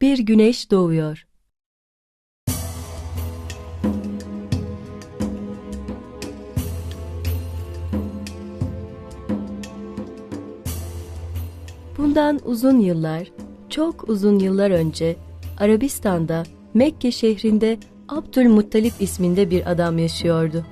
Bir güneş doğuyor. Bundan uzun yıllar, çok uzun yıllar önce Arabistan'da Mekke şehrinde Abdülmuttalip isminde bir adam yaşıyordu.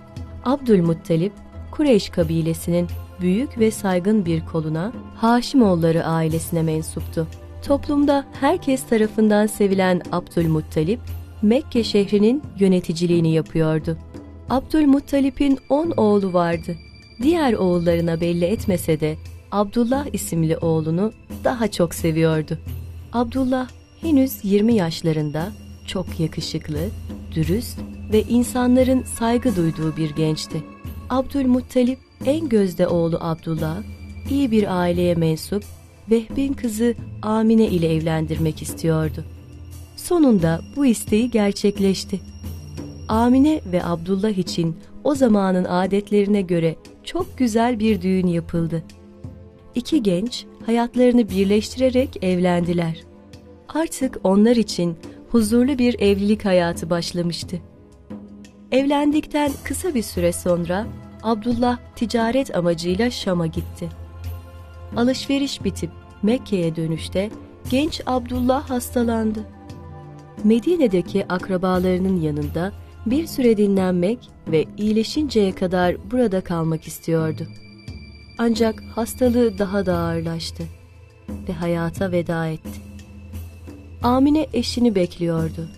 Abdülmuttalip, Kureyş kabilesinin büyük ve saygın bir koluna Haşimoğulları ailesine mensuptu. Toplumda herkes tarafından sevilen Abdülmuttalip, Mekke şehrinin yöneticiliğini yapıyordu. Abdülmuttalip'in on oğlu vardı. Diğer oğullarına belli etmese de Abdullah isimli oğlunu daha çok seviyordu. Abdullah henüz 20 yaşlarında çok yakışıklı, dürüst ve insanların saygı duyduğu bir gençti. Abdülmuttalip en gözde oğlu Abdullah, iyi bir aileye mensup Vehbin kızı Amine ile evlendirmek istiyordu. Sonunda bu isteği gerçekleşti. Amine ve Abdullah için o zamanın adetlerine göre çok güzel bir düğün yapıldı. İki genç hayatlarını birleştirerek evlendiler. Artık onlar için huzurlu bir evlilik hayatı başlamıştı. Evlendikten kısa bir süre sonra Abdullah ticaret amacıyla Şam'a gitti. Alışveriş bitip Mekke'ye dönüşte genç Abdullah hastalandı. Medine'deki akrabalarının yanında bir süre dinlenmek ve iyileşinceye kadar burada kalmak istiyordu. Ancak hastalığı daha da ağırlaştı ve hayata veda etti. Amine eşini bekliyordu.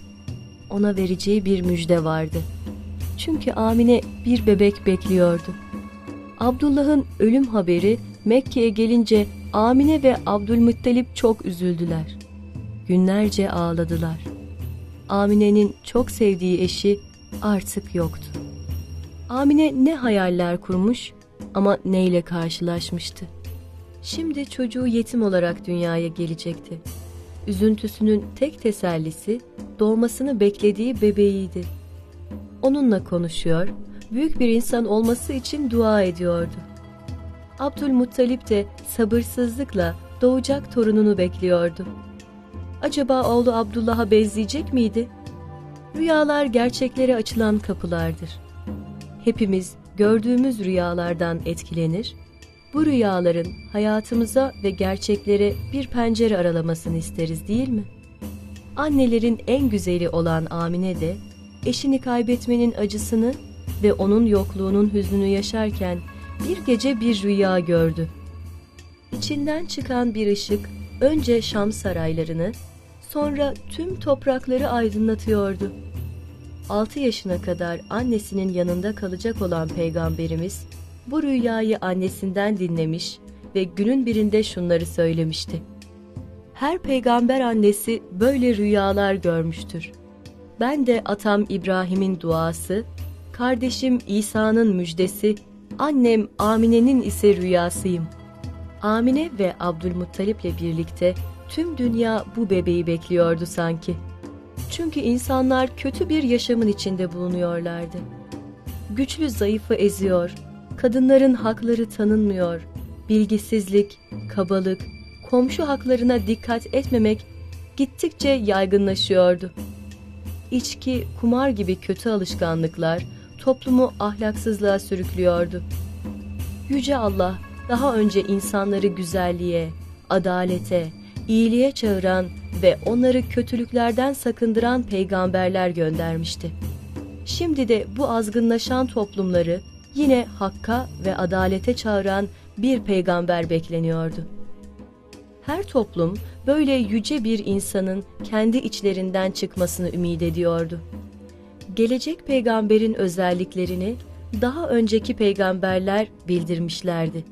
Ona vereceği bir müjde vardı. Çünkü Amine bir bebek bekliyordu. Abdullah'ın ölüm haberi Mekke'ye gelince Amine ve Abdülmuttalip çok üzüldüler. Günlerce ağladılar. Amine'nin çok sevdiği eşi artık yoktu. Amine ne hayaller kurmuş ama neyle karşılaşmıştı. Şimdi çocuğu yetim olarak dünyaya gelecekti. Üzüntüsünün tek tesellisi doğmasını beklediği bebeğiydi. Onunla konuşuyor, büyük bir insan olması için dua ediyordu. Abdülmuttalip de sabırsızlıkla doğacak torununu bekliyordu. Acaba oğlu Abdullah'a benzeyecek miydi? Rüyalar gerçeklere açılan kapılardır. Hepimiz gördüğümüz rüyalardan etkilenir, bu rüyaların hayatımıza ve gerçeklere bir pencere aralamasını isteriz değil mi? Annelerin en güzeli olan Amine de eşini kaybetmenin acısını ve onun yokluğunun hüznünü yaşarken bir gece bir rüya gördü. İçinden çıkan bir ışık önce Şam saraylarını, sonra tüm toprakları aydınlatıyordu. 6 yaşına kadar annesinin yanında kalacak olan peygamberimiz bu rüyayı annesinden dinlemiş ve günün birinde şunları söylemişti. Her peygamber annesi böyle rüyalar görmüştür. Ben de atam İbrahim'in duası, kardeşim İsa'nın müjdesi, annem Amine'nin ise rüyasıyım. Amine ve Abdülmuttalip'le birlikte tüm dünya bu bebeği bekliyordu sanki. Çünkü insanlar kötü bir yaşamın içinde bulunuyorlardı. Güçlü zayıfı eziyor, kadınların hakları tanınmıyor, bilgisizlik, kabalık, komşu haklarına dikkat etmemek gittikçe yaygınlaşıyordu. İçki, kumar gibi kötü alışkanlıklar toplumu ahlaksızlığa sürüklüyordu. Yüce Allah daha önce insanları güzelliğe, adalete, iyiliğe çağıran ve onları kötülüklerden sakındıran peygamberler göndermişti. Şimdi de bu azgınlaşan toplumları yine hakka ve adalete çağıran bir peygamber bekleniyordu. Her toplum böyle yüce bir insanın kendi içlerinden çıkmasını ümit ediyordu. Gelecek peygamberin özelliklerini daha önceki peygamberler bildirmişlerdi.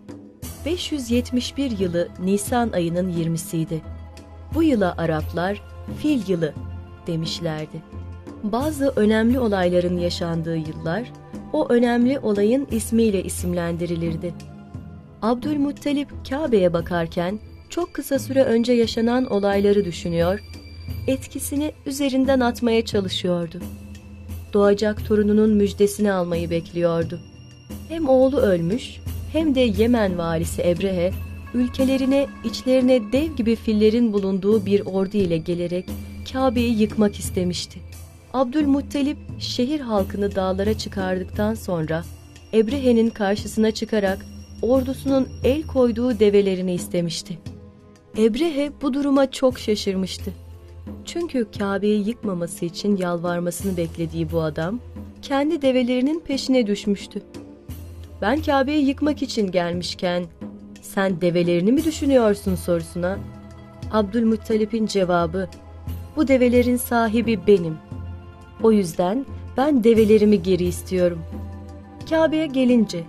571 yılı Nisan ayının 20'siydi. Bu yıla Araplar fil yılı demişlerdi. Bazı önemli olayların yaşandığı yıllar o önemli olayın ismiyle isimlendirilirdi. Abdülmuttalip Kabe'ye bakarken çok kısa süre önce yaşanan olayları düşünüyor, etkisini üzerinden atmaya çalışıyordu. Doğacak torununun müjdesini almayı bekliyordu. Hem oğlu ölmüş hem de Yemen valisi Ebrehe ülkelerine içlerine dev gibi fillerin bulunduğu bir ordu ile gelerek Kabe'yi yıkmak istemişti. Abdülmuttalip şehir halkını dağlara çıkardıktan sonra Ebrehe'nin karşısına çıkarak ordusunun el koyduğu develerini istemişti. Ebrehe bu duruma çok şaşırmıştı. Çünkü Kabe'yi yıkmaması için yalvarmasını beklediği bu adam kendi develerinin peşine düşmüştü. Ben Kabe'yi yıkmak için gelmişken sen develerini mi düşünüyorsun sorusuna Abdülmuttalip'in cevabı bu develerin sahibi benim. O yüzden ben develerimi geri istiyorum. Kabe'ye gelince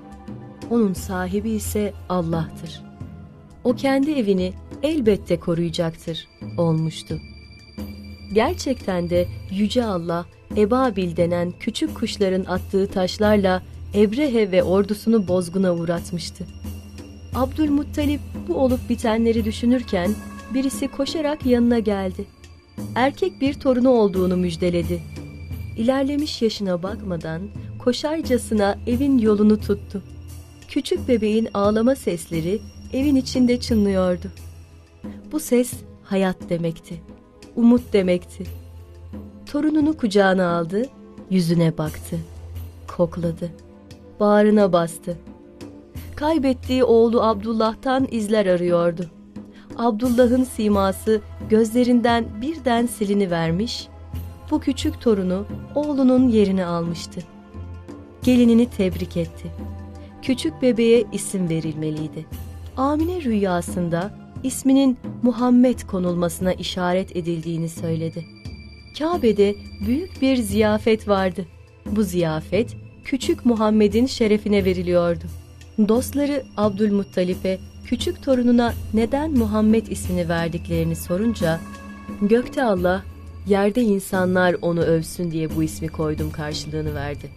onun sahibi ise Allah'tır. O kendi evini elbette koruyacaktır olmuştu. Gerçekten de Yüce Allah Ebabil denen küçük kuşların attığı taşlarla Ebrehe ve ordusunu bozguna uğratmıştı. Abdülmuttalip bu olup bitenleri düşünürken birisi koşarak yanına geldi. Erkek bir torunu olduğunu müjdeledi. İlerlemiş yaşına bakmadan koşarcasına evin yolunu tuttu. Küçük bebeğin ağlama sesleri evin içinde çınlıyordu. Bu ses hayat demekti. Umut demekti. Torununu kucağına aldı, yüzüne baktı. Kokladı. Bağrına bastı. Kaybettiği oğlu Abdullah'tan izler arıyordu. Abdullah'ın siması gözlerinden birden silini vermiş, bu küçük torunu oğlunun yerini almıştı. Gelinini tebrik etti. Küçük bebeğe isim verilmeliydi. Amine rüyasında isminin Muhammed konulmasına işaret edildiğini söyledi. Kabe'de büyük bir ziyafet vardı. Bu ziyafet küçük Muhammed'in şerefine veriliyordu. Dostları Abdülmuttalip'e küçük torununa neden Muhammed ismini verdiklerini sorunca gökte Allah, yerde insanlar onu övsün diye bu ismi koydum karşılığını verdi.